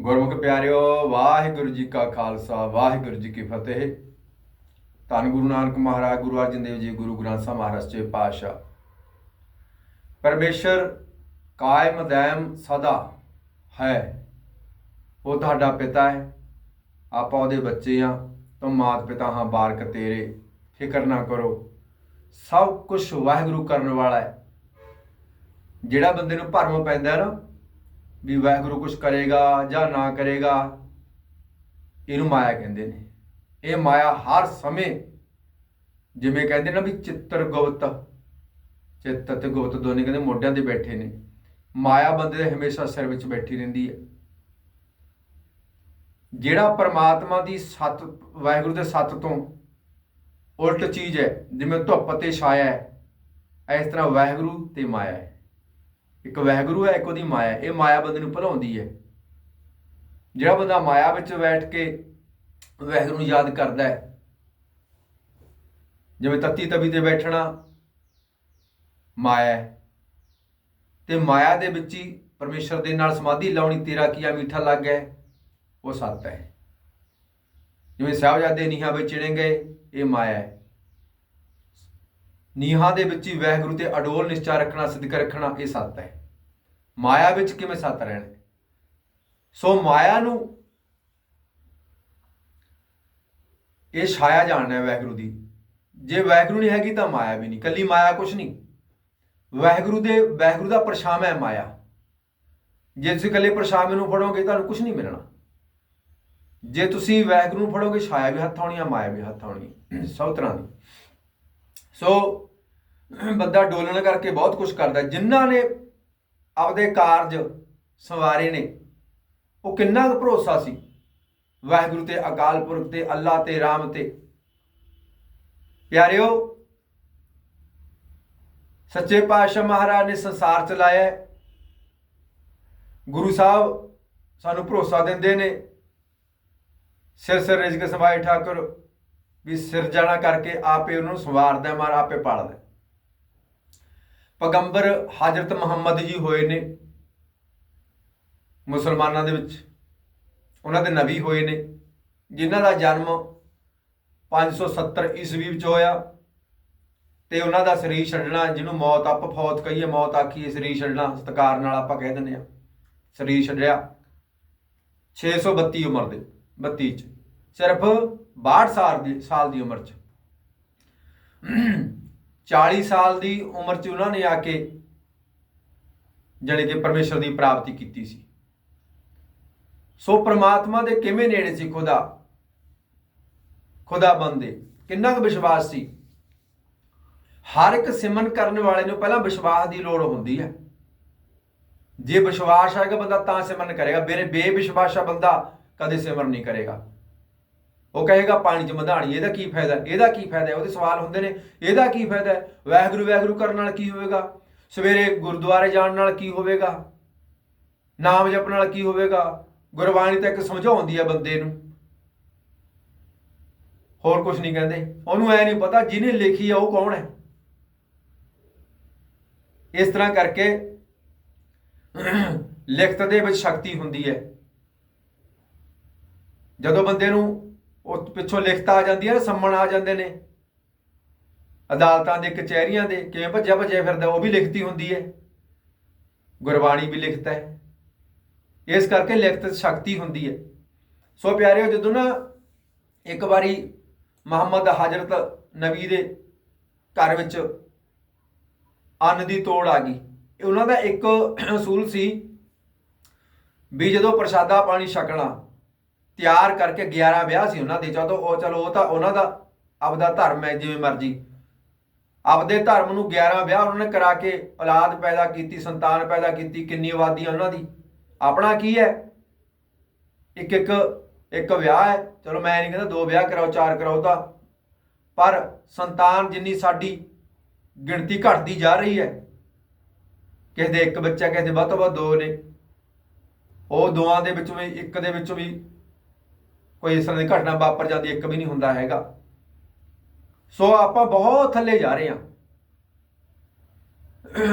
ਗੁਰਮੁਖ ਪਿਆਰਿਓ, ਵਾਹਿਗੁਰੂ ਜੀ ਕਾ ਖਾਲਸਾ, ਵਾਹਿਗੁਰੂ ਜੀ ਕੀ ਫਤਿਹ। ਧੰਨ ਗੁਰੂ ਨਾਨਕ ਮਹਾਰਾਜ, ਗੁਰੂ ਅਰਜਨ ਦੇਵ ਜੀ, ਗੁਰੂ ਗ੍ਰੰਥ ਸਾਹਿਬ ਮਹਾਰਾਜ ਜੀ ਪਾਤਸ਼ਾਹ। ਪਰਮੇਸ਼ਰ ਕਾਇਮ ਦੈਮ ਸਦਾ ਹੈ। ਉਹ ਤੁਹਾਡਾ ਪਿਤਾ ਹੈ। ਆਪਾਂ ਉਹਦੇ ਬੱਚੇ ਆ ਤੋਂ ਮਾਤ ਪਿਤਾ ਹਾਂ ਬਾਰਕ ਤੇਰੇ। ਫਿਕਰ ਨਾ ਕਰੋ। ਸਭ ਕੁਝ ਵਾਹਿਗੁਰੂ ਕਰਨ ਵਾਲਾ ਹੈ। ਜਿਹੜਾ ਬੰਦੇ ਨੂੰ ਭਰਮ ਪੈਂਦਾ ਹੈ ਨਾ ਵੀ ਵਾਹਿਗੁਰੂ ਕੁਝ ਕਰੇਗਾ ਜਾਂ ਨਾ ਕਰੇਗਾ, ਇਹਨੂੰ ਮਾਇਆ ਕਹਿੰਦੇ ਨੇ। ਇਹ ਮਾਇਆ ਹਰ ਸਮੇਂ ਜਿਵੇਂ ਕਹਿੰਦੇ ਨਾ ਵੀ ਚਿੱਤਰ ਗੁਪਤ, ਚਿੱਤ ਤੇ ਗੁਪਤ ਦੋਨੇ ਕਹਿੰਦੇ ਮੋਢਿਆਂ ਤੇ ਬੈਠੇ ਨੇ। ਮਾਇਆ ਬੰਦੇ ਦੇ ਹਮੇਸ਼ਾ ਸਿਰ ਵਿੱਚ ਬੈਠੀ ਰਹਿੰਦੀ ਹੈ। ਜਿਹੜਾ ਪਰਮਾਤਮਾ ਦੀ ਸੱਤ, ਵਾਹਿਗੁਰੂ ਦੇ ਸੱਤ ਤੋਂ ਉਲਟ ਚੀਜ਼ ਹੈ, ਜਿਵੇਂ ਧੁੱਪ ਤੇ ਛਾਇਆ ਹੈ, ਇਸ ਤਰ੍ਹਾਂ ਵਾਹਿਗੁਰੂ ਤੇ ਮਾਇਆ ਹੈ। ਇੱਕ ਵਾਹਿਗੁਰੂ ਹੈ, ਇੱਕ ਉਹਦੀ ਮਾਇਆ ਇਹ ਮਾਇਆ ਬੰਦੇ ਨੂੰ ਭਲਾਉਂਦੀ ਹੈ। ਜਿਹੜਾ ਬੰਦਾ ਮਾਇਆ ਵਿੱਚ ਬੈਠ ਕੇ ਵਹਿਗੁਰੂ ਨੂੰ ਯਾਦ ਕਰਦਾ ਹੈ, ਜਿਵੇਂ ਤੱਤੀ ਤਵੀ ਤੇ ਬੈਠਣਾ ਮਾਇਆ ਹੈ, ਤੇ ਮਾਇਆ ਦੇ ਵਿੱਚ ਹੀ ਪਰਮੇਸ਼ਰ ਦੇ ਨਾਲ ਸਮਾਧੀ ਲਾਉਣੀ ਤੇਰਾ ਕੀਆ ਮਿੱਠਾ ਲੱਗ ਹੈ, ਉਹ ਸੱਤ ਹੈ। ਜਿਵੇਂ ਸਾਹਿਬਜ਼ਾਦੇ ਨੀਹਾਂ ਵਿੱਚ ਚਿਣੇ ਗਏ, ਇਹ ਮਾਇਆ ਹੈ। ਨੀਹਾਂ ਦੇ ਵਿੱਚ ਹੀ ਵਾਹਿਗੁਰੂ ਤੇ ਅਡੋਲ ਨਿਸ਼ਚਾ ਰੱਖਣਾ, ਸਿੱਧਕ ਰੱਖਣਾ, ਇਹ ਸੱਤ ਹੈ। ਮਾਇਆ ਵਿੱਚ ਕਿਵੇਂ ਸੱਤ ਰਹਿਣਾ? ਸੋ ਮਾਇਆ ਨੂੰ ਇਹ ਛਾਇਆ ਜਾਣਨਾ ਹੈ ਵਾਹਿਗੁਰੂ ਦੀ। ਜੇ ਵਾਹਿਗੁਰੂ ਨਹੀਂ ਹੈਗੀ ਤਾਂ ਮਾਇਆ ਵੀ ਨਹੀਂ। ਕੱਲੀ ਮਾਇਆ ਕੁਛ ਨਹੀਂ। ਵਾਹਿਗੁਰੂ ਦੇ, ਵਾਹਿਗੁਰੂ ਦਾ ਪਰਛਾਵਾਂ ਹੈ ਮਾਇਆ। ਜੇ ਤੁਸੀਂ ਕੱਲੇ ਪਰਛਾਵੇਂ ਨੂੰ ਫੜੋਗੇ, ਤੁਹਾਨੂੰ ਕੁਝ ਨਹੀਂ ਮਿਲਣਾ। ਜੇ ਤੁਸੀਂ ਵਾਹਿਗੁਰੂ ਨੂੰ ਫੜੋਗੇ, ਛਾਇਆ ਵੀ ਹੱਥ ਆਉਣੀ ਆ, ਮਾਇਆ ਵੀ ਹੱਥ ਆਉਣੀ ਸਭ ਤਰ੍ਹਾਂ ਦੀ। ਸੋ ਬੰਦਾ ਡੋਲਣ ਕਰਕੇ ਬਹੁਤ ਕੁਝ ਕਰਦਾ। ਜਿਨ੍ਹਾਂ ਨੇ ਆਪਦੇ ਕਾਰਜ ਸੰਵਾਰੇ ਨੇ, ਉਹ ਕਿੰਨਾ ਕੁ ਭਰੋਸਾ ਸੀ? ਵਾਹਿਗੁਰੂ ਤੇ ਅਕਾਲ ਪੁਰਖ ਤੇ, ਅੱਲਾ ਤੇ, ਰਾਮ ਤੇ। ਪਿਆਰਿਓ, ਸੱਚੇ ਪਾਤਸ਼ਾਹ ਮਹਾਰਾਜ ਨੇ ਸੰਸਾਰ ਚਲਾਇਆ ਗੁਰੂ ਸਾਹਿਬ ਸਾਨੂੰ ਭਰੋਸਾ ਦਿੰਦੇ ਨੇ। ਸਿਰ ਸਿਰ ਰਿਜਕ ਸਮਾਏ ਠਾਕੁਰ, ਵੀ ਸਿਰ ਜਾਣਾ ਕਰਕੇ ਆਪੇ ਉਹਨੂੰ ਸਵਾਰਦਾ ਮਾਰ ਆਪੇ ਪਾਲਦਾ ਪੈਗੰਬਰ ਹਜ਼ਰਤ ਮੁਹੰਮਦ ਜੀ ਹੋਏ ਨੇ, ਮੁਸਲਮਾਨਾਂ ਦੇ ਵਿੱਚ। ਉਹਨਾਂ ਦੇ ਨਬੀ ਹੋਏ ਨੇ, ਜਿਨ੍ਹਾਂ ਦਾ ਜਨਮ 570 ਈਸਵੀ ਵਿੱਚ ਹੋਇਆ ਤੇ ਉਹਨਾਂ ਦਾ ਸਰੀਰ ਛੱਡਣਾ, ਜਿਹਨੂੰ ਮੌਤ ਅੱਪ ਫੌਤ ਕਹੀਏ, ਮੌਤ ਆਖੀਏ, ਸਰੀਰ ਛੱਡਣਾ, ਸਤਕਾਰ ਨਾਲ ਆਪਾਂ ਕਹਿ ਦਿੰਦੇ ਆ ਸਰੀਰ ਛੱਡਿਆ। 632 ਉਮਰ ਦੇ 32 ਚ। ਸਿਰਫ 62 ਸਾਲ ਦੀ ਸਾਲ ਦੀ ਉਮਰ ਚ। 40 ਸਾਲ ਦੀ ਉਮਰ ਚ ਉਹਨਾਂ ਨੇ ਆ ਕੇ ਜਾਣੀ ਕਿ ਪਰਮੇਸ਼ਰ ਦੀ ਪ੍ਰਾਪਤੀ ਕੀਤੀ ਸੀ। ਸੋ ਪ੍ਰਮਾਤਮਾ ਦੇ ਕਿਵੇਂ ਨੇੜੇ ਸੀ ਖੁਦਾ? ਖੁਦਾ ਬੰਦੇ, ਕਿੰਨਾ ਕੁ ਵਿਸ਼ਵਾਸ ਸੀ? ਹਰ ਇੱਕ ਸਿਮਨ ਕਰਨ ਵਾਲੇ ਨੂੰ ਪਹਿਲਾਂ ਵਿਸ਼ਵਾਸ ਦੀ ਲੋੜ ਹੁੰਦੀ ਹੈ। ਜੇ ਵਿਸ਼ਵਾਸ ਹੈਗਾ ਬੰਦਾ ਤਾਂ ਸਿਮਰਨ ਕਰੇਗਾ। ਮੇਰੇ ਬੇਵਿਸ਼ਵਾਸਾ ਬੰਦਾ ਕਦੇ ਸਿਮਰਨ ਨਹੀਂ ਕਰੇਗਾ। ਉਹ ਕਹੇਗਾ ਪਾਣੀ 'ਚ ਮਧਾਣੀ, ਇਹਦਾ ਕੀ ਫਾਇਦਾ? ਇਹਦਾ ਕੀ ਫਾਇਦਾ? ਉਹਦੇ ਸਵਾਲ ਹੁੰਦੇ ਨੇ, ਇਹਦਾ ਕੀ ਫਾਇਦਾ? ਹੈ? ਵਾਹਿਗੁਰੂ ਵਾਹਿਗੁਰੂ ਕਰਨ ਨਾਲ ਕੀ ਹੋਵੇਗਾ? ਸਵੇਰੇ ਗੁਰਦੁਆਰੇ ਜਾਣ ਨਾਲ ਕੀ ਹੋਵੇਗਾ? ਨਾਮ ਜਪਣ ਨਾਲ ਕੀ ਹੋਵੇਗਾ? ਗੁਰਬਾਣੀ ਤਾਂ ਇੱਕ ਸਮਝਾਉਂਦੀ ਹੈ ਬੰਦੇ ਨੂੰ। ਹੋਰ ਕੁਝ ਨਹੀਂ ਕਹਿੰਦੇ। ਉਹਨੂੰ ਐ ਨਹੀਂ ਪਤਾ ਜਿਹਨੇ ਲਿਖੀ ਆ, ਉਹ ਕੌਣ ਹੈ? ਇਸ ਤਰ੍ਹਾਂ ਕਰਕੇ ਲਿਖਤ ਦੇ ਵਿੱਚ ਸ਼ਕਤੀ ਹੁੰਦੀ ਹੈ। ਜਦੋਂ ਬੰਦੇ ਨੂੰ ਉਹ ਪਿੱਛੋਂ ਲਿਖਤ ਆ ਜਾਂਦੀ ਹੈ ਸੰਮਣ ਆ ਜਾਂਦੇ ਨੇ। ਅਦਾਲਤਾਂ ਦੇ, ਕਚਹਿਰੀਆਂ ਦੇ, ਕਿਵੇਂ ਭੱਜਿਆ ਭੱਜਿਆ ਫਿਰਦਾ, ਉਹ ਵੀ ਲਿਖਤੀ ਹੁੰਦੀ ਹੈ। ਗੁਰਬਾਣੀ ਵੀ ਲਿਖਤ ਹੈ। ਇਸ ਕਰਕੇ ਲਿਖਤ ਸ਼ਕਤੀ ਹੁੰਦੀ ਹੈ। ਸੋ ਪਿਆਰਿਓ, ਜਦੋਂ ਨਾ ਇੱਕ ਵਾਰੀ ਮੁਹੰਮਦ ਹਜ਼ਰਤ ਨਬੀ ਦੇ ਘਰ ਵਿੱਚ ਅੰਨ ਦੀ ਤੋੜ ਆ ਗਈ ਉਹਨਾਂ ਦਾ ਇੱਕ ਅਸੂਲ ਸੀ ਵੀ ਜਦੋਂ ਪ੍ਰਸ਼ਾਦਾ ਪਾਣੀ ਛਕਣਾ ਤਿਆਰ ਕਰਕੇ 11 ਵਿਆਹ ਸੀ ਉਹਨਾਂ ਦੇ, ਜਦੋਂ ਉਹ ਚਲੋ ਉਹ ਤਾਂ ਉਹਨਾਂ ਦਾ ਆਪਦਾ ਧਰਮ ਹੈ ਜਿਵੇਂ ਮਰਜ਼ੀ। ਆਪਦੇ ਧਰਮ ਨੂੰ 11 ਵਿਆਹ ਉਹਨਾਂ ਨੇ ਕਰਾ ਕੇ ਔਲਾਦ ਪੈਦਾ ਕੀਤੀ, ਸੰਤਾਨ ਪੈਦਾ ਕੀਤੀ ਕਿੰਨੀ ਆਬਾਦੀ ਉਹਨਾਂ ਦੀ। ਆਪਣਾ ਕੀ ਹੈ? ਇੱਕ ਇੱਕ ਇੱਕ ਵਿਆਹ ਹੈ। ਚਲੋ ਮੈਂ ਨਹੀਂ ਕਹਿੰਦਾ ਦੋ ਵਿਆਹ ਕਰਾਓ, ਚਾਰ ਕਰਾਓ ਤਾਂ। ਪਰ ਸੰਤਾਨ ਜਿੰਨੀ ਸਾਡੀ ਗਿਣਤੀ ਘਟਦੀ ਜਾ ਰਹੀ ਹੈ। ਕਿਸੇ ਦੇ ਇੱਕ ਬੱਚਾ, ਕਿਸੇ ਦੇ ਵੱਧ ਤੋਂ ਵੱਧ ਦੋ ਨੇ। ਉਹ ਦੋਆਂ ਦੇ ਵਿੱਚੋਂ ਵੀ, ਇੱਕ ਦੇ ਵਿੱਚੋਂ ਵੀ ਕੋਈ ਇਸ ਤਰ੍ਹਾਂ ਦੀ ਘਟਨਾ ਵਾਪਰ ਜਾਂਦੀ, ਇੱਕ ਵੀ ਨਹੀਂ ਹੁੰਦਾ ਹੈਗਾ। ਸੋ ਆਪਾਂ ਬਹੁਤ ਥੱਲੇ ਜਾ ਰਹੇ ਹਾਂ।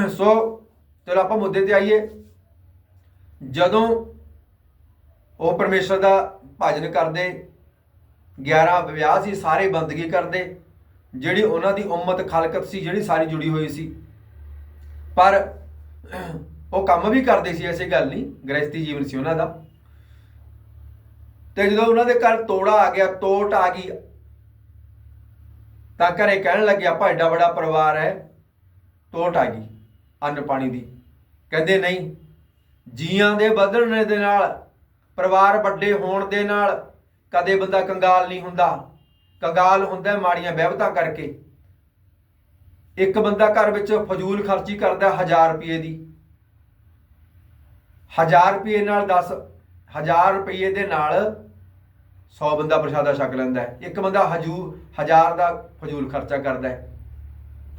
ਸੋ ਚਲੋ ਆਪਾਂ ਮੁੱਦੇ ਤੇ ਆਈਏ। ਜਦੋਂ ਉਹ ਪਰਮੇਸ਼ਰ ਦਾ ਭਜਨ ਕਰਦੇ 11 ਵਿਆਹ ਸੀ, ਸਾਰੇ ਬੰਦਗੀ ਕਰਦੇ, ਜਿਹੜੀ ਉਹਨਾਂ ਦੀ ਉਮਤ, ਖਲਕਤ ਸੀ, ਜਿਹੜੀ ਸਾਰੀ ਜੁੜੀ ਹੋਈ ਸੀ। ਪਰ ਉਹ ਕੰਮ ਵੀ ਕਰਦੇ ਸੀ, ਐਸੀ ਗੱਲ ਨਹੀਂ ਗ੍ਰਸਤੀ ਜੀਵਨ ਸੀ ਉਹਨਾਂ ਦਾ। ਤੇ ਜਦੋਂ ਉਹਨਾਂ ਦੇ ਘਰ ਤੋੜਾ ਆ ਗਿਆ, ਤੋਟ ਆ ਗਈ, ਤਾਂ ਘਰੇ ਕਹਿਣ ਲੱਗਿਆ ਆਪਾਂ ਐਡਾ ਬੜਾ ਪਰਿਵਾਰ ਹੈ। ਤੋਟ ਆ ਗਈ, ਅੰਨ ਪਾਣੀ ਦੀ। ਕਹਿੰਦੇ, ਨਹੀਂ, ਜੀਆਂ ਦੇ ਵਧਣ ਦੇ ਨਾਲ, ਪਰਿਵਾਰ ਵੱਡੇ ਹੋਣ ਦੇ ਨਾਲ ਕਦੇ ਬੰਦਾ ਕੰਗਾਲ ਨਹੀਂ ਹੁੰਦਾ। ਕੰਗਾਲ ਹੁੰਦਾ ਮਾੜੀਆਂ ਵਿਵਤਾਂ ਕਰਕੇ। ਇੱਕ ਬੰਦਾ ਘਰ ਵਿੱਚ ਫਜ਼ੂਲ ਖਰਚੀ ਕਰਦਾ 1000 ਰੁਪਏ ਦੀ। 1000 ਰੁਪਏ ਨਾਲ 10 1000 ਰੁਪਏ ਦੇ ਨਾਲ 100 ਬੰਦਾ ਪ੍ਰਸ਼ਾਦਾ ਛਕ ਲੈਂਦਾ ਹੈ, ਇੱਕ ਬੰਦਾ ਹਜੂ ਹਜ਼ਾਰ ਦਾ ਫਜ਼ੂਲ ਖਰਚਾ ਕਰਦਾ ਹੈ।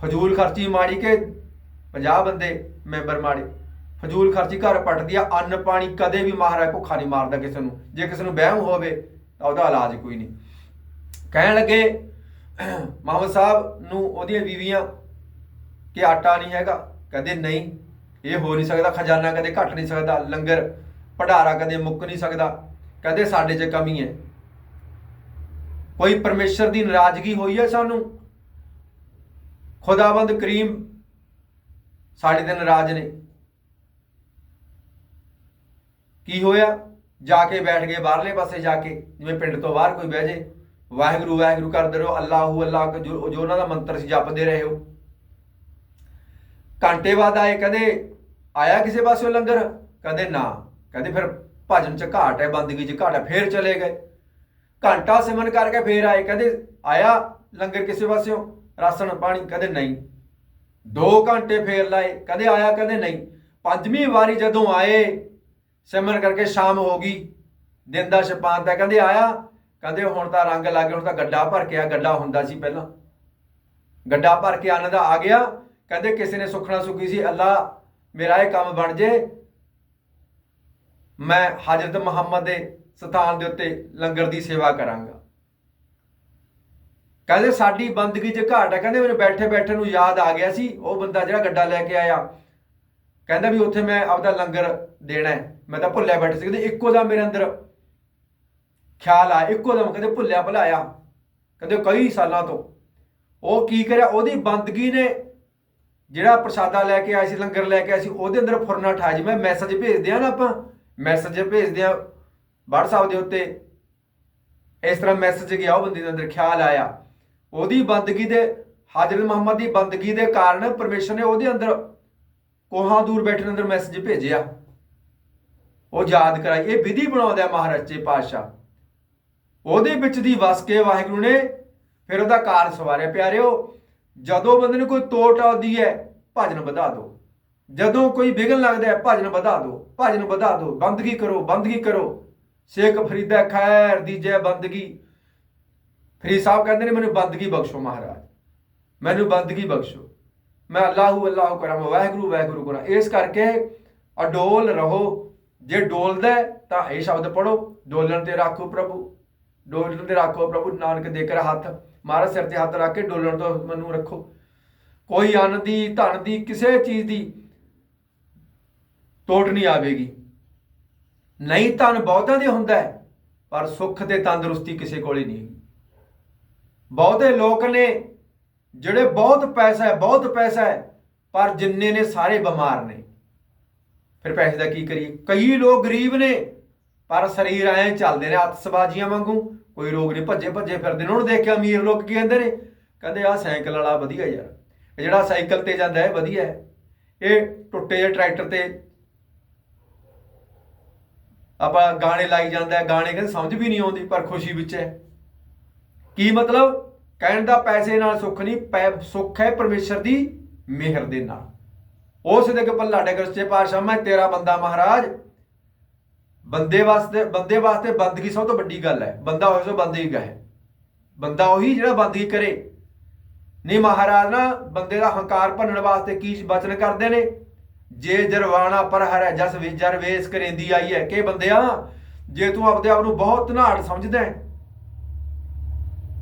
ਫਜ਼ੂਲ ਖਰਚੀ ਮਾੜੀ ਕਿ 50 ਬੰਦੇ ਮੈਂਬਰ ਮਾੜੇ? ਫਜ਼ੂਲ ਖਰਚੀ ਘਰ ਪਟਦੀ ਆ, ਅੰਨ ਪਾਣੀ ਕਦੇ ਵੀ ਮਹਾਰਾਜ ਭੁੱਖਾ ਨਹੀਂ ਮਾਰਦਾ ਕਿਸੇ ਨੂੰ। ਜੇ ਕਿਸੇ ਨੂੰ ਵਹਿਮ ਹੋਵੇ, ਤਾਂ ਉਹਦਾ ਇਲਾਜ ਕੋਈ ਨਹੀਂ। ਕਹਿਣ ਲੱਗੇ ਮੁਹੰਮਦ ਸਾਹਿਬ ਨੂੰ ਉਹਦੀਆਂ ਬੀਵੀਆਂ ਕਿ ਆਟਾ ਨਹੀਂ ਹੈਗਾ? ਕਹਿੰਦੇ, ਨਹੀਂ, ਇਹ ਹੋ ਨਹੀਂ ਸਕਦਾ, ਖਜ਼ਾਨਾ ਕਦੇ ਘਟ ਨਹੀਂ ਸਕਦਾ, ਲੰਗਰ, ਭੰਡਾਰਾ ਕਦੇ ਮੁੱਕ ਨਹੀਂ ਸਕਦਾ। ਕਹਿੰਦੇ, ਸਾਡੇ 'ਚ ਕਮੀ ਹੈ। ਕੋਈ ਪਰਮੇਸ਼ਰ ਦੀ ਨਾਰਾਜ਼ਗੀ ਹੋਈ ਹੈ ਸਾਨੂੰ? ਖੁਦਾਵੰਦ ਕਰੀਮ ਸਾਡੇ ਤੇ ਨਾਰਾਜ਼ ਨੇ। ਕੀ ਹੋਇਆ? ਜਾ ਕੇ ਬੈਠ ਗਏ ਬਾਹਰਲੇ ਪਾਸੇ ਜਾ ਕੇ, ਜਿਵੇਂ ਪਿੰਡ ਤੋਂ ਬਾਹਰ ਕੋਈ ਬਹਿ ਜੇ। ਵਾਹਿਗੁਰੂ ਵਾਹਿਗੁਰੂ ਕਰਦੇ ਰਹੋ, ਅੱਲਾਹੂ, ਅੱਲਾਹ, ਜੋ ਉਹਨਾਂ ਦਾ ਮੰਤਰ ਸੀ, ਜਪਦੇ ਰਹੇ ਹੋ। ਘੰਟੇ ਬਾਅਦ ਆਏ ਕਹਿੰਦੇ ਆਇਆ ਕਿਸੇ ਪਾਸਿਓਂ ਲੰਗਰ? ਕਹਿੰਦੇ ਨਾ। ਕਹਿੰਦੇ ਫਿਰ ਭਜਨ ਚ ਘਾਟ ਹੈ, ਬੰਦਗੀ ਚ ਘਾਟ ਹੈ, ਫੇਰ ਚਲੇ ਗਏ। ਘੰਟਾ ਸਿਮਰਨ ਕਰਕੇ ਫੇਰ ਆਏ, ਕਹਿੰਦੇ ਆਇਆ ਲੰਗਰ ਕਿਸੇ ਪਾਸਿਓਂ? ਰਾਸ਼ਨ, ਪਾਣੀ? ਕਦੇ ਨਹੀਂ। 2 ਘੰਟੇ ਫੇਰ ਲਾਏ ਕਦੇ ਆਇਆ ਕਦੇ ਨਹੀਂ। ਪੰਜਵੀਂ ਵਾਰੀ ਜਦੋਂ ਆਏ, ਸਿਮਰਨ ਕਰਕੇ ਸ਼ਾਮ ਹੋ ਗਈ। ਦਿਨ ਦਾ ਸ਼ਪਾਨ ਤਾਂ ਕਹਿੰਦੇ ਆਇਆ। ਕਹਿੰਦੇ ਹੁਣ ਤਾਂ ਰੰਗ ਲੱਗ ਗਿਆ ਹੁਣ ਤਾਂ ਗੱਡਾ ਭਰ ਕੇ ਆ, ਗੱਡਾ ਹੁੰਦਾ ਸੀ ਪਹਿਲਾਂ। ਗੱਡਾ ਭਰ ਕੇ ਆਨੰਦ ਆ ਗਿਆ। ਕਹਿੰਦੇ ਕਿਸੇ ਨੇ ਸੁਖਣਾ ਸੁਖੀ ਸੀ, ਅੱਲਾ, ਮੇਰਾ ਇਹ ਕੰਮ ਬਣ ਜੇ। ਮੈਂ ਹਜ਼ਰਤ ਮੁਹੰਮਦ ਦੇ ਸਥਾਨ ਦੇ ਉੱਤੇ ਲੰਗਰ ਦੀ ਸੇਵਾ ਕਰਾਂਗਾ। ਕਹਿੰਦੇ ਸਾਡੀ ਬੰਦਗੀ 'ਚ ਘਾਟ ਹੈ ਕਹਿੰਦੇ ਮੈਨੂੰ ਬੈਠੇ ਬੈਠੇ ਨੂੰ ਯਾਦ ਆ ਗਿਆ ਸੀ। ਉਹ ਬੰਦਾ ਜਿਹੜਾ ਗੱਡਾ ਲੈ ਕੇ ਆਇਆ। ਕਹਿੰਦਾ ਵੀ ਉੱਥੇ ਮੈਂ ਆਪਦਾ ਲੰਗਰ ਦੇਣਾ ਹੈ। ਮੈਂ ਤਾਂ ਭੁੱਲਿਆ ਬੈਠ ਸੀ। ਕਹਿੰਦੇ ਇੱਕੋ ਦਾ ਮੇਰੇ ਅੰਦਰ ਖਿਆਲ ਆ ਇੱਕੋ ਦਮ ਕਹਿੰਦੇ ਭੁੱਲਿਆ ਭੁਲਾਇਆ। ਕਹਿੰਦੇ ਕਈ ਸਾਲਾਂ ਤੋਂ ਉਹ ਕੀ ਕਰਿਆ? ਉਹਦੀ ਬੰਦਗੀ ਨੇ ਜਿਹੜਾ ਪ੍ਰਸ਼ਾਦਾ ਲੈ ਕੇ ਆਇਆ ਸੀ, ਲੰਗਰ ਲੈ ਕੇ ਆਇਆ ਸੀ, ਉਹਦੇ ਅੰਦਰ ਫੁਰਨਾ ਠਾ ਜੀ ਮੈਂ ਮੈਸੇਜ ਭੇਜਦੇ ਆ ਨਾ ਆਪਾਂ। ਮੈਸੇਜ ਭੇਜਦੇ ਆ। WhatsApp ਦੇ ਉੱਤੇ ਇਸ ਤਰ੍ਹਾਂ ਮੈਸੇਜ ਗਿਆ, ਉਹ ਬੰਦੇ ਦੇ ਅੰਦਰ ਖਿਆਲ ਆਇਆ। ਉਹਦੀ ਬੰਦਗੀ ਦੇ, ਹਾਜ਼ਰ ਮੁਹੰਮਦ ਦੀ ਬੰਦਗੀ ਦੇ ਕਾਰਨ ਪਰਮੇਸ਼ਰ ਨੇ ਉਹਦੇ ਅੰਦਰ ਕੋਹਾਂ ਦੂਰ ਬੈਠੇ ਅੰਦਰ ਮੈਸੇਜ ਭੇਜਿਆ। ਉਹ ਯਾਦ ਕਰਾਈ, ਇਹ ਵਿਧੀ ਬਣਾਉਂਦਾ ਮਹਾਰਾਜ ਜੀ ਪਾਤਸ਼ਾਹ। ਉਹਦੇ ਵਿੱਚ ਦੀ ਵਸ ਕੇ ਵਾਹਿਗੁਰੂ ਨੇ ਫਿਰ ਉਹਦਾ ਕਾਰ ਸਵਾਰਿਆ। ਪਿਆਰਿਓ, ਜਦੋਂ ਬੰਦੇ ਨੂੰ ਕੋਈ ਤੋਟ ਆਉਂਦੀ ਹੈ, ਭਜਨ ਵਧਾ ਦਿਓ। ਜਦੋਂ ਕੋਈ ਵਿਗਨ ਲੱਗਦਾ ਹੈ, ਭਜਨ ਵਧਾ ਦਿਓ, ਭਜਨ ਵਧਾ ਦਿਓ। ਬੰਦਗੀ ਕਰੋ ਬੰਦਗੀ ਕਰੋ। ਸ਼ੇਖ ਫਰੀਦਾ ਖੈਰ ਦੀ ਜੈ ਬੰਦਗੀ। ਫਰੀਦ ਸਾਹਿਬ ਕਹਿੰਦੇ ਨੇ, ਮੈਨੂੰ ਬੰਦਗੀ ਬਖਸ਼ੋ ਮਹਾਰਾਜ। ਮੈਨੂੰ ਬੰਦਗੀ ਬਖਸ਼ੋ। ਮੈਂ ਅੱਲਾਹੂ ਅੱਲਾਹੂ ਕਰਾਂ ਮੈਂ ਵਾਹਿਗੁਰੂ ਵਾਹਿਗੁਰੂ ਕਰਾਂ ਇਸ ਕਰਕੇ ਅਡੋਲ ਰਹੋ। ਜੇ ਡੋਲਦਾ ਤਾਂ ਇਹ ਸ਼ਬਦ ਪੜੋ ਡੋਲਣ ਤੇ ਰੱਖੋ ਪ੍ਰਭੂ। ਡੋਲਣ ਤੇ ਰੱਖੋ ਪ੍ਰਭੂ, ਨਾਨਕ ਦੇ ਕਰ ਹੱਥ। ਮਹਾਰਾਜ ਸਿਰ ਤੇ ਹੱਥ ਰੱਖ ਕੇ ਡੋਲਣ ਤੋਂ ਮੈਨੂੰ ਰੱਖੋ। ਕੋਈ ਅੰਨ ਦੀ, ਧਨ ਦੀ, ਕਿਸੇ ਚੀਜ਼ ਦੀ ਟੋਟ ਨਹੀਂ ਆਵੇਗੀ। ਨਹੀਂ ਧਨ ਬਹੁਤਾਂ ਦੇ ਹੁੰਦਾ ਹੈ, ਪਰ ਸੁੱਖ ਤੇ ਤੰਦਰੁਸਤੀ ਕਿਸੇ ਕੋਲੇ ਨਹੀਂ। ਬਹੁਤੇ ਲੋਕ ਨੇ ਜਿਹੜੇ ਬਹੁਤ ਪੈਸਾ ਹੈ, ਬਹੁਤ ਪੈਸਾ ਹੈ, ਪਰ ਜਿੰਨੇ ਨੇ ਸਾਰੇ ਬਿਮਾਰ ਨੇ। ਫਿਰ ਪੈਸੇ ਦਾ ਕੀ ਕਰੀਏ? ਕਈ ਲੋਕ ਗਰੀਬ ਨੇ, ਪਰ ਸਰੀਰ ਐਂ ਚੱਲਦੇ ਨੇ ਅਤਸਬਾਜੀਆਂ ਵਾਂਗੂ। ਕੋਈ ਰੋਗ ਨਹੀਂ, ਭੱਜੇ ਭੱਜੇ ਫਿਰਦੇ ਨੇ। ਉਹਨੂੰ ਦੇਖ ਕੇ ਅਮੀਰ ਲੋਕ ਕੀ ਕਹਿੰਦੇ ਨੇ? ਕਹਿੰਦੇ, ਆਹ ਸਾਈਕਲ ਵਾਲਾ ਵਧੀਆ ਯਾਰ। ਇਹ ਜਿਹੜਾ ਸਾਈਕਲ ਤੇ ਜਾਂਦਾ ਹੈ, ਵਧੀਆ ਹੈ। ਇਹ ਟੁੱਟੇ ਜਿਹੇ ਟਰੈਕਟਰ ਤੇ ਆਪਾਂ ਗਾਣੇ ਲਾਈ ਜਾਂਦਾ ਗਾਣੇ ਕਹਿੰਦੇ ਸਮਝ ਵੀ ਨਹੀਂ ਆਉਂਦੀ, ਪਰ ਖੁਸ਼ੀ ਵਿੱਚ ਹੈ। ਕੀ ਮਤਲਬ? ਕਹਿਣ ਦਾ ਪੈਸੇ ਨਾਲ ਸੁੱਖ ਨਹੀਂ, ਪੈ- ਸੁੱਖ ਹੈ ਪਰਮੇਸ਼ਰ ਦੀ ਮਿਹਰ ਦੇ ਨਾਲ। ਉਸ ਦੇ ਕੇ ਪੱਲਾ ਡਗਰ ਸੱਚੇ ਪਾਤਸ਼ਾਹ, ਮੈਂ ਤੇਰਾ ਬੰਦਾ ਮਹਾਰਾਜ। ਬੰਦੇ ਵਾਸਤੇ ਬੰਦੇ ਵਾਸਤੇ ਬੰਦਗੀ ਸਭ ਤੋਂ ਵੱਡੀ ਗੱਲ ਹੈ। ਬੰਦਾ ਹੋਏ ਸੋ ਬੰਦਗੀ ਹੈ ਬੰਦਾ ਉਹੀ ਜਿਹੜਾ ਬੰਦਗੀ ਕਰੇ। ਨਹੀਂ ਮਹਾਰਾਜ ਨਾ, ਬੰਦੇ ਦਾ ਹੰਕਾਰ ਭੰਨਣ ਵਾਸਤੇ ਕੀ ਬਚਨ ਕਰਦੇ ਨੇ? ਜੇ ਜਰਵਾਣਾ ਪਰ ਹਰੈ ਜਸ ਵਿਜਰ ਵੇਸ ਕਰੇਂਦੀ ਆਈ ਹੈ। ਕਿ ਬੰਦਿਆ, ਜੇ ਤੂੰ ਆਪਦੇ ਆਪ ਨੂੰ ਬਹੁਤ ਧਨਾੜ ਸਮਝਦਾ ਹੈ,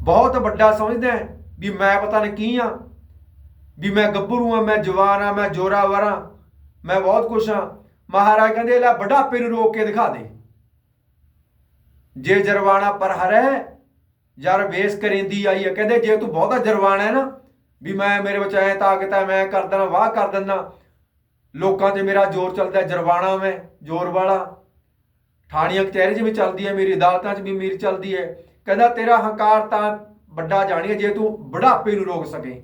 ਬਹੁਤ ਵੱਡਾ ਸਮਝਦਾ ਹੈ ਵੀ ਮੈਂ ਪਤਾ ਨਹੀਂ ਕੀ ਆ ਵੀ ਮੈਂ ਗੱਭਰੂ ਆ ਮੈਂ ਜਵਾਨ ਆ ਮੈਂ ਜੋਰਾਵਰ ਆ ਮੈਂ ਬਹੁਤ ਕੁਛ ਆ ਮਹਾਰਾਜ ਕਹਿੰਦੇ, ਲੈ ਬੁਢਾਪੇ ਨੂੰ ਰੋਕ ਕੇ ਦਿਖਾ ਦੇ। ਜੇ ਜਰਵਾਣਾ ਪਰ ਹਰੈ ਯਾਰ ਵੇਸ ਕਰਿੰਦੀ ਆਈ ਹੈ, ਕਹਿੰਦੇ, ਜੇ ਤੂੰ ਬਹੁਤਾ ਜਰਵਾਣਾ ਹੈ ਨਾ, ਵੀ ਮੈਂ ਮੇਰੇ ਵਿੱਚ ਤਾਕਤ ਹੈ, ਮੈਂ ਕਰ ਦਿੰਦਾ ਵਾਹ ਕਰ ਦਿੰਦਾ ਲੋਕਾਂ ਤੇ ਮੇਰਾ ਜ਼ੋਰ ਚੱਲਦਾ ਹੈ, ਜਰਵਾਣਾ ਮੈਂ ਜ਼ੋਰ ਵਾਲਾ। ਠਾਣੀਆਂ ਕਚਹਿਰੀ 'ਚ ਵੀ ਚੱਲਦੀ ਹੈ ਮੇਰੀ ਅਦਾਲਤਾਂ 'ਚ ਵੀ ਮੇਰੀ ਚੱਲਦੀ ਹੈ। ਕਹਿੰਦਾ ਤੇਰਾ ਹੰਕਾਰ ਤਾਂ ਵੱਡਾ ਜਾਣੀ ਹੈ ਜੇ ਤੂੰ ਬੁਢਾਪੇ ਨੂੰ ਰੋਕ ਸਕੇ।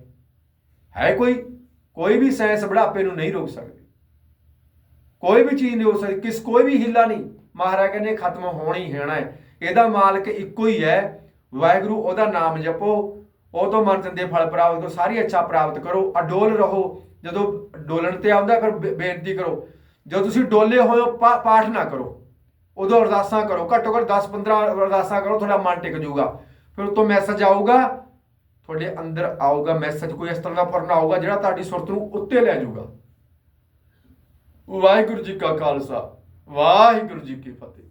ਹੈ ਕੋਈ? ਕੋਈ ਵੀ ਸਾਇੰਸ ਬੁਢਾਪੇ ਨੂੰ ਨਹੀਂ ਰੋਕ ਸਕਦੀ। ਕੋਈ ਵੀ ਚੀਜ਼ ਨਹੀਂ ਹੋ ਸਕਦੀ ਕਿਸ ਕੋਈ ਵੀ ਹਿੱਲਾ ਨਹੀਂ। ਮਹਾਰਾਜ ਕਹਿੰਦੇ ਖਤਮ ਹੋਣਾ ਹੀ ਹੋਣਾ ਹੈ। ਇਹਦਾ ਮਾਲਕ ਇੱਕੋ ਹੀ ਹੈ। ਵਾਹਿਗੁਰੂ ਉਹਦਾ ਨਾਮ ਜਪੋ। ਉਹ ਤੋਂ ਮਨ ਚੰਦੇ ਫਲ ਪ੍ਰਾਪਤ ਕਰੋ ਸਾਰੀ ਅੱਛਾ ਪ੍ਰਾਪਤ ਕਰੋ। ਅਡੋਲ ਰਹੋ। ਜਦੋਂ ਡੋਲਣ ਤੇ ਆਉਂਦਾ, ਫਿਰ ਬੇਨਤੀ ਕਰੋ। ਜਦੋਂ ਤੁਸੀਂ ਡੋਲੇ ਹੋਏ ਹੋ, ਪਾ- ਪਾਠ ਨਾ ਕਰੋ। ਉਦੋਂ ਅਰਦਾਸਾਂ ਕਰੋ। ਘੱਟੋ ਘੱਟ 10 15 ਅਰਦਾਸਾਂ ਕਰੋ, ਤੁਹਾਡਾ ਮਨ ਟਿਕ ਜਾਊਗਾ। ਫਿਰ ਉਤੋਂ ਮੈਸੇਜ ਆਊਗਾ, ਤੁਹਾਡੇ ਅੰਦਰ ਆਊਗਾ ਮੈਸੇਜ ਕੋਈ ਇਸ ਤਰ੍ਹਾਂ ਦਾ ਪਰਨਾ ਆਊਗਾ ਜਿਹੜਾ ਤੁਹਾਡੀ ਸੁਰਤ ਨੂੰ ਉੱਤੇ ਲੈ ਜਾਊਗਾ। ਵਾਹਿਗੁਰੂ ਜੀ ਕਾ ਖਾਲਸਾ। ਵਾਹਿਗੁਰੂ ਜੀ ਕੀ ਫਤਿਹ।